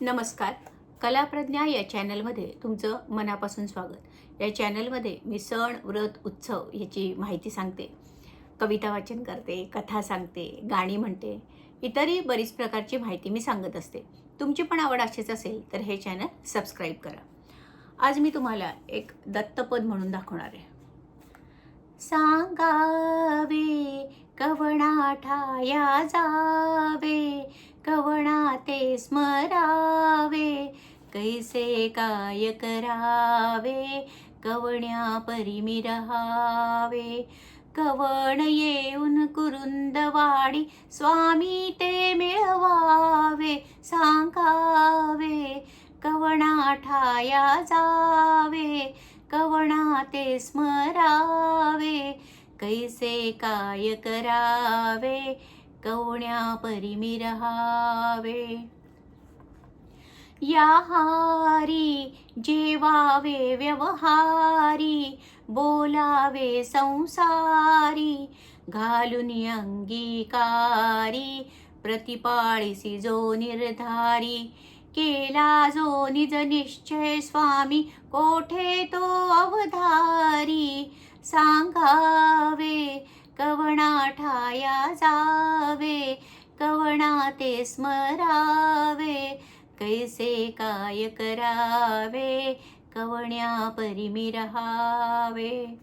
नमस्कार. कलाप्रज्ञा या चॅनलमध्ये तुमचं मनापासून स्वागत. या चॅनलमध्ये मी सण व्रत उत्सव याची माहिती सांगते. कविता वाचन करते कथा सांगते गाणी म्हणते इतरही बरीच प्रकारची माहिती मी सांगत असते. तुमची पण आवड अशीच असेल तर हे चॅनल सबस्क्राईब करा. आज मी तुम्हाला एक दत्तपद म्हणून दाखवणार आहे. सांगावे कवणा ठाया जावे कवणा ते स्मरावे कैसे काय करावे कवण्या परिमी रहावे कवण येऊन कुरुंदवाडी स्वामी ते मिळवावे सांगावे. कवणा ठाया जावे कवणा ते स्मरावे कैसे काय करावे. कवण्या परिमी रहावे याहारी जेवावे व्यवहारी बोलावे संसारी घालून अंगीकारी प्रतिपाळीसी जो निर्धारी केला जो निज निश्चय स्वामी कोठे तो अवधारी सांगावे कवणा ठाया जावे कवणा ते स्मरावे कैसे काय करावे कवण्या परिमी रहावे.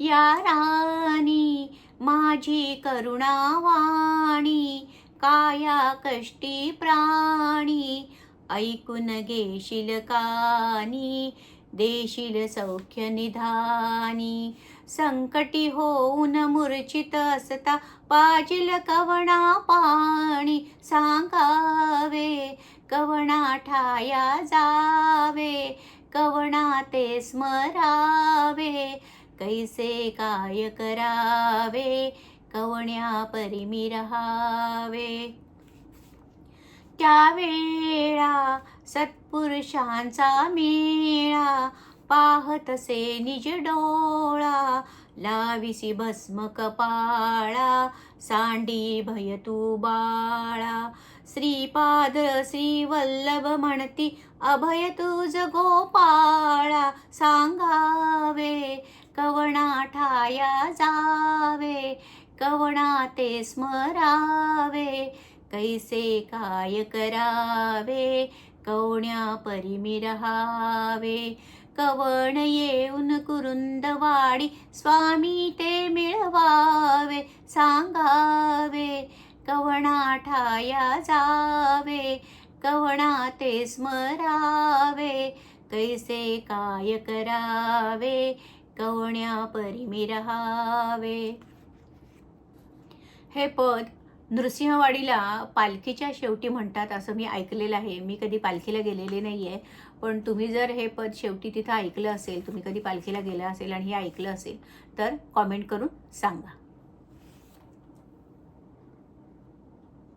या राणी माझी करुणावाणी काया कष्टी प्राणी ऐकून घेशील कानी देशील सौख्य निधानी. संकटी होऊन मूर्छित असता पाजिल कवणा पाणी सांगावे. कवणा ठाया जावे कवणा ते स्मरावे. कैसे काय करावे कवण्या परिमी रहावे. त्यावेळा सत्पुरुषांचा मेळा पाहतसे निज डोळा. लाविसी भस्म कपाळा सांडी भय तू बाळा. श्रीपाद श्रीवल्लभ म्हणती अभय तुझ गोपाळा सांगावे कवणा ठाया जावे कवणा ते स्मरावे कैसे काय करावे? कवण्या परिमी रहावे? कवण येऊन कुरुंदवाडी स्वामी ते मिळवावे? सांगावे कवणा ठाया जावे? कवणा ते स्मरावे? कैसे काय करावे? कवण्या परिमी रहावे. हे पद नृसिंहवाडीला पालखीच्या शेवटी म्हणतात असं मी ऐकलेलं आहे. मी कधी पालखीला गेलेले नाही आहे पण तुम्ही जर हे पद शेवटी तिथं ऐकलं असेल तुम्ही कधी पालखीला गेलं असेल आणि हे ऐकलं असेल तर कॉमेंट करून सांगा.